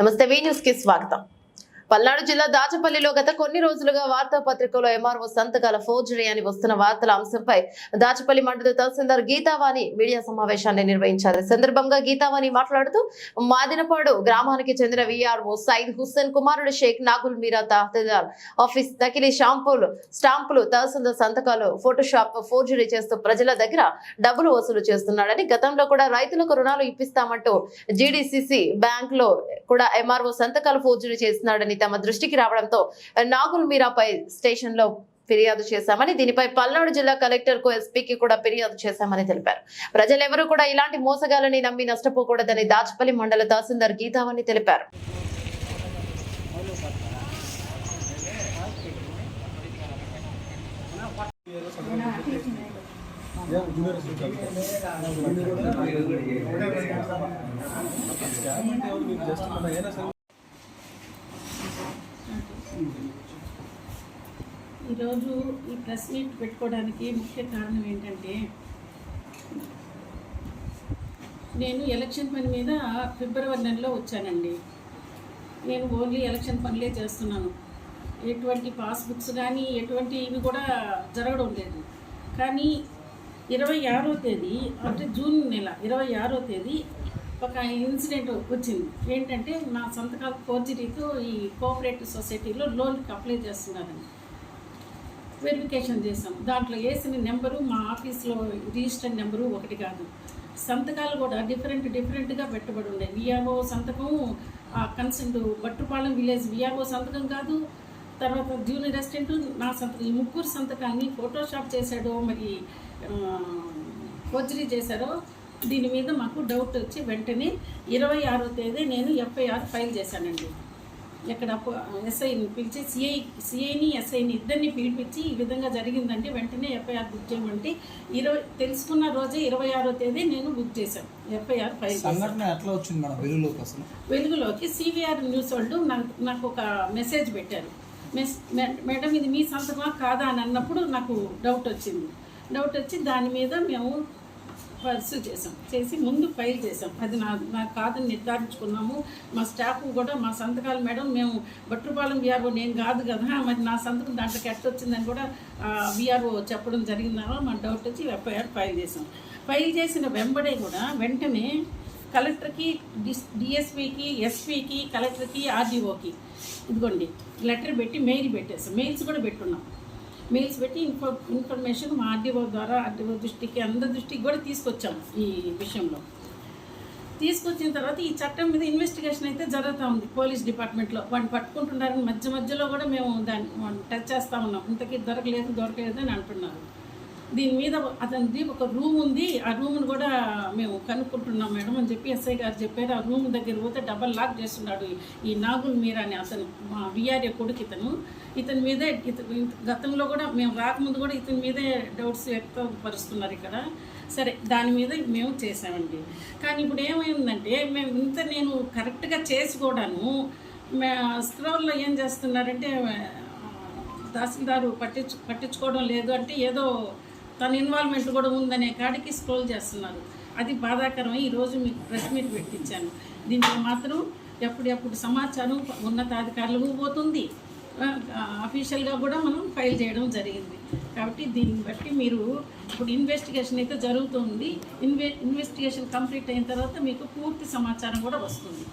నమస్తే వి న్యూస్కి స్వాగతం. పల్నాడు జిల్లా దాచపల్లిలో గత కొన్ని రోజులుగా వార్తాపత్రికలో ఎంఆర్ఓ సంతకాల ఫోర్జరీ అని వస్తున్న వార్తల అంశంపై దాచపల్లి మండల తహసీల్దార్ గీతావాణి మీడియా సమావేశాన్ని నిర్వహించారు. సందర్భంగా గీతావాణి మాట్లాడుతూ మాదినపాడు గ్రామానికి చెందిన విఆర్ఓ సైద్ హుస్సేన్ కుమారుడు షేక్ నాగుల్ మీరా తహసీల్దార్ ఆఫీస్ నకిలీ షాంపూలు స్టాంపులు తహసీల్దార్ సంతకాలు ఫోటోషాప్ ఫోర్జరీ చేస్తూ ప్రజల దగ్గర డబ్బులు వసూలు చేస్తున్నాడని గతంలో కూడా రైతులకు రుణాలు ఇప్పిస్తామంటూ జీడీసీసీ బ్యాంక్లో కూడా ఎంఆర్ఓ సంతకాలు ఫోర్జరీ చేస్తున్నాడని తమ దృష్టికి రావడంతో నాగుల్ మీరాపై స్టేషన్లో ఫిర్యాదు చేశామని దీనిపై పల్నాడు జిల్లా కలెక్టర్కు ఎస్పీకి కూడా ఫిర్యాదు చేశామని తెలిపారు. ప్రజలెవరూ కూడా ఇలాంటి మోసగాలని నమ్మి నష్టపోకూడదని దాచపల్లి మండల తహసీల్దార్ గీతావని తెలిపారు. ఈరోజు ఈ ప్రెస్ మీట్ పెట్టుకోవడానికి ముఖ్య కారణం ఏంటంటే నేను ఎలక్షన్ పని మీద ఫిబ్రవరి నెలలో వచ్చానండి. నేను ఓన్లీ ఎలక్షన్ పనులే చేస్తున్నాను. ఎటువంటి పాస్బుక్స్ కానీ ఎటువంటి ఇవి కూడా జరగడం లేదు. కానీ ఇరవై ఆరో తేదీ అంటే జూన్ నెల ఇరవై ఆరో తేదీ ఒక ఇన్సిడెంట్ వచ్చింది. ఏంటంటే నా సంతకాల ఫోర్జరీతో ఈ కోఆపరేటివ్ సొసైటీలో లోన్కి అప్లై చేస్తున్నారని వెరిఫికేషన్ చేసాం దాంట్లో వేసిన నెంబరు మా ఆఫీస్లో రిజిస్టర్డ్ నెంబరు ఒకటి కాదు. సంతకాలు కూడా డిఫరెంట్ డిఫరెంట్గా పెట్టబడి ఉన్నాయి. విఆర్ఓ సంతకం ఆ కన్సెంట్ బట్టుపాలెం విలేజ్ విఆర్ఓ సంతకం కాదు. తర్వాత జూనియర్ అసిస్టెంట్ నా సంతకం ఈ ముగ్గురు సంతకాన్ని ఫోటోషాప్ చేశాడో మరి ఫోర్జరీ చేశారో దీని మీద మాకు డౌట్ వచ్చి వెంటనే ఇరవై ఆరో తేదీ నేను ఎఫ్ఐఆర్ ఫైల్ చేశానండి. ఇక్కడ ఎస్ఐని పిలిచి సిఐ సిఐని ఎస్ఐని ఇద్దరిని పిలిపించి ఈ విధంగా జరిగిందంటే వెంటనే ఎఫ్ఐఆర్ బుక్ చేయమంటే ఇరవై తెలుసుకున్న రోజే ఇరవై ఆరో తేదీ నేను బుక్ చేశాను. ఎఫ్ఐఆర్ ఫైల్ ఎట్లా వచ్చింది మేడం? వెలుగులోకి అసలు? వెలుగులోకి సివిఆర్ న్యూస్ వాళ్ళు నాకు నాకు ఒక మెసేజ్ పెట్టారు. మెస్ మేడం ఇది మీ సంతకమా? కాదా? అని అన్నప్పుడు నాకు డౌట్ వచ్చింది. డౌట్ వచ్చి దాని మీద మేము పర్సూ చేసాం చేసి ముందు ఫైల్ చేసాం అది నా నాకు కాదని నిర్ధారించుకున్నాము. మా స్టాఫ్ కూడా మా సంతకాలు మేడం మేము బట్టుపాలెం విఆర్ఓ నేను కాదు కదా మరి నా సంతకం దాంట్లోకి ఎట్ట వచ్చిందని కూడా విఆర్ఓ చెప్పడం జరిగిందా మా డౌట్ వచ్చి ఎఫ్ఐఆర్ ఫైల్ చేసాం ఫైల్ చేసిన వెంబడే కూడా వెంటనే కలెక్టర్కి డిస్ డిఎస్పీకి ఎస్పీకి కలెక్టర్కి ఆర్డీఓకి ఇదిగోండి లెటర్ పెట్టి మెయిల్ పెట్టేసాం మెయిల్స్ కూడా పెట్టున్నాం. మెయిల్స్ పెట్టి ఇన్ఫో ఇన్ఫర్మేషన్ మా ఆర్డీఓ ద్వారా ఆర్డీఓ దృష్టికి అందరి దృష్టికి కూడా తీసుకొచ్చాం ఈ విషయంలో. తీసుకొచ్చిన తర్వాత ఈ చట్టం మీద ఇన్వెస్టిగేషన్ అయితే జరుగుతూ ఉంది పోలీస్ డిపార్ట్మెంట్లో వాడిని పట్టుకుంటున్నారని మధ్య మధ్యలో కూడా మేము దాన్ని టచ్ చేస్తూ ఉన్నాం. ఇంతకీ దొరకలేదు దొరకలేదు అని అంటున్నారు. దీని మీద అతనిది ఒక రూమ్ ఉంది. ఆ రూమ్ను కూడా మేము కనుక్కుంటున్నాం మేడం అని చెప్పి ఎస్ఐ గారు చెప్పారు. ఆ రూమ్ దగ్గర పోతే డబల్ లాక్ చేస్తున్నాడు ఈ నాగుల్ మీరా అని అతను మా విఆర్ఏ కొడుకు ఇతను. ఇతని మీదే ఇతను గతంలో కూడా మేము రాకముందు కూడా ఇతని మీదే డౌట్స్ వ్యక్తపరుస్తున్నారు ఇక్కడ. సరే దాని మీద మేము చేసామండి కానీ ఇప్పుడు ఏమైందంటే మేము ఇంత నేను కరెక్ట్గా చేసి కూడాను మే స్క్రోల్లో ఏం చేస్తున్నారంటే తహసీల్దారు పట్టించు పట్టించుకోవడం లేదు అంటే ఏదో తన ఇన్వాల్వ్మెంట్ కూడా ఉందనే కాడికి స్క్రోల్ చేస్తున్నారు. అది బాధాకరమై ఈరోజు మీకు ప్రెస్ మీట్ పెట్టించాను. దీంట్లో మాత్రం ఎప్పుడెప్పుడు సమాచారం ఉన్నతాధికారులకు పోతుంది. అఫీషియల్గా కూడా మనం ఫైల్ చేయడం జరిగింది. కాబట్టి దీన్ని బట్టి మీరు ఇప్పుడు ఇన్వెస్టిగేషన్ అయితే జరుగుతుంది. ఇన్వె ఇన్వెస్టిగేషన్ కంప్లీట్ అయిన తర్వాత మీకు పూర్తి సమాచారం కూడా వస్తుంది.